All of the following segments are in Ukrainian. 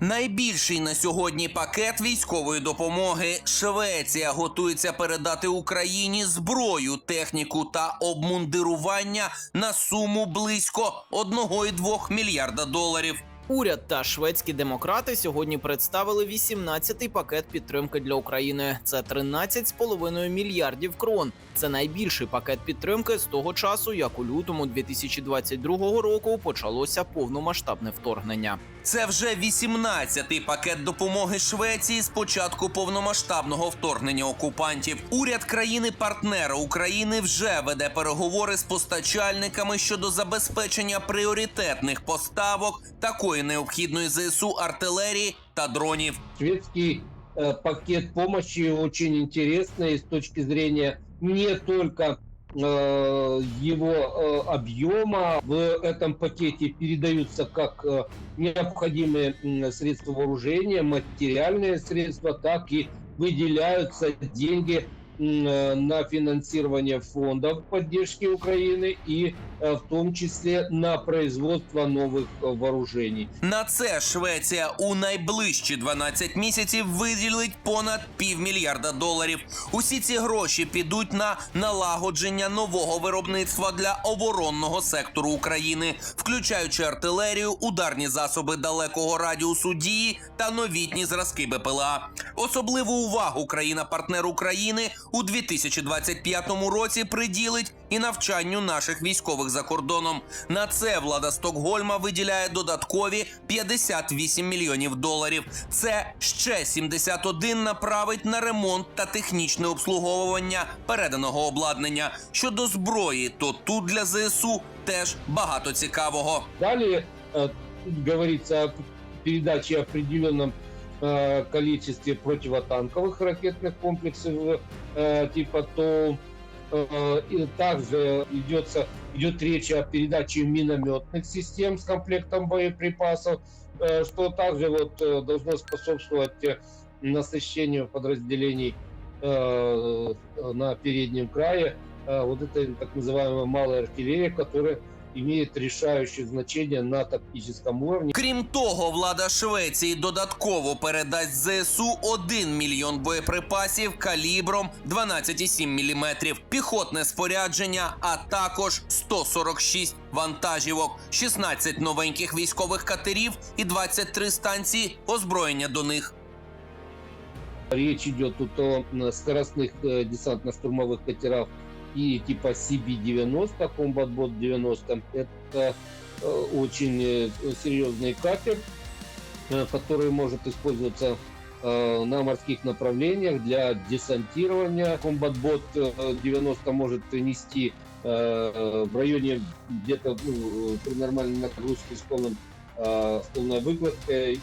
Найбільший на сьогодні пакет військової допомоги. Швеція готується передати Україні зброю, техніку та обмундирування на суму близько 1,2 мільярда доларів. Уряд та шведські демократи сьогодні представили 18-й пакет підтримки для України. Це 13,5 мільярдів крон. Це найбільший пакет підтримки з того часу, як у лютому 2022 року почалося повномасштабне вторгнення. Це вже 18-й пакет допомоги Швеції з початку повномасштабного вторгнення окупантів. Уряд країни-партнера України вже веде переговори з постачальниками щодо забезпечення пріоритетних поставок такої необхідної ЗСУ артилерії та дронів. Шведский э, пакет помощи очень интересный с точки зрения не только э, его э, объема. В этом пакете передаются как э, необходимые м, средства вооружения, материальные средства, так и выделяются деньги м, э, на финансирование фондов поддержки Украины и э, в том числе на производство новых э, вооружений. На це Швеція у найближчі 12 місяців виділить понад півмільярда доларів. Усі ці гроші підуть на налагодження нового виробництва для оборонного сектору України, включаючи артилерію, ударні засоби далекого радіусу дії та новітні зразки БПЛА. Особливу увагу країна-партнер України у 2025 році приділить і навчанню наших військових за кордоном. На це влада Стокгольма виділяє додаткові 58 мільйонів доларів. Це ще 71 направить на ремонт та технічне обслуговування переданого обладнання. Щодо зброї, то тут для ЗСУ теж багато цікавого. Далее э, говорится о передаче определенном э, количестве противотанковых ракетных комплексов э, типа ТОУ. Э, и также идется, идет речь о передаче минометных систем с комплектом боеприпасов, э, что также вот, э, должно способствовать э, насыщению подразделений э, на переднем крае э, вот этой так называемой малой артиллерии, которая имеет решающее значение на тактическом уровне. Крім того, влада Швеції додатково передасть ЗСУ 1 мільйон боєприпасів калібром 12,7 мм, піхотне спорядження, а також 146 вантажівок, 16 новеньких військових катерів і 23 станції озброєння до них. Речь идет тут о м, скоростных э, десантно-штурмовых катерах и типа CB-90, Combat Bot 90. Это э, очень э, серьезный катер, э, который может использоваться на морских направлениях для десантирования. Э, 90 может нести в районе где-то ну, при нормальной нагрузке с полной выкладкой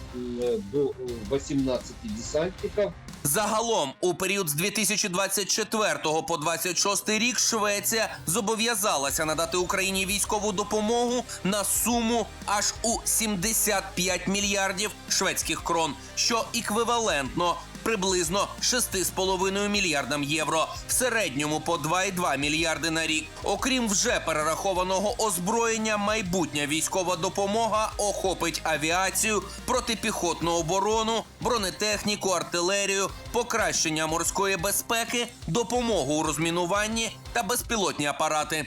до 18 десантников. Загалом, у період з 2024 по 26 рік Швеція зобов'язалася надати Україні військову допомогу на суму аж у 75 мільярдів шведських крон, що еквівалентно приблизно 6,5 мільярдам євро, в середньому по 2,2 мільярди на рік. Окрім вже перерахованого озброєння, майбутня військова допомога охопить авіацію, протипіхотну оборону, бронетехніку, артилерію, покращення морської безпеки, допомогу у розмінуванні та безпілотні апарати.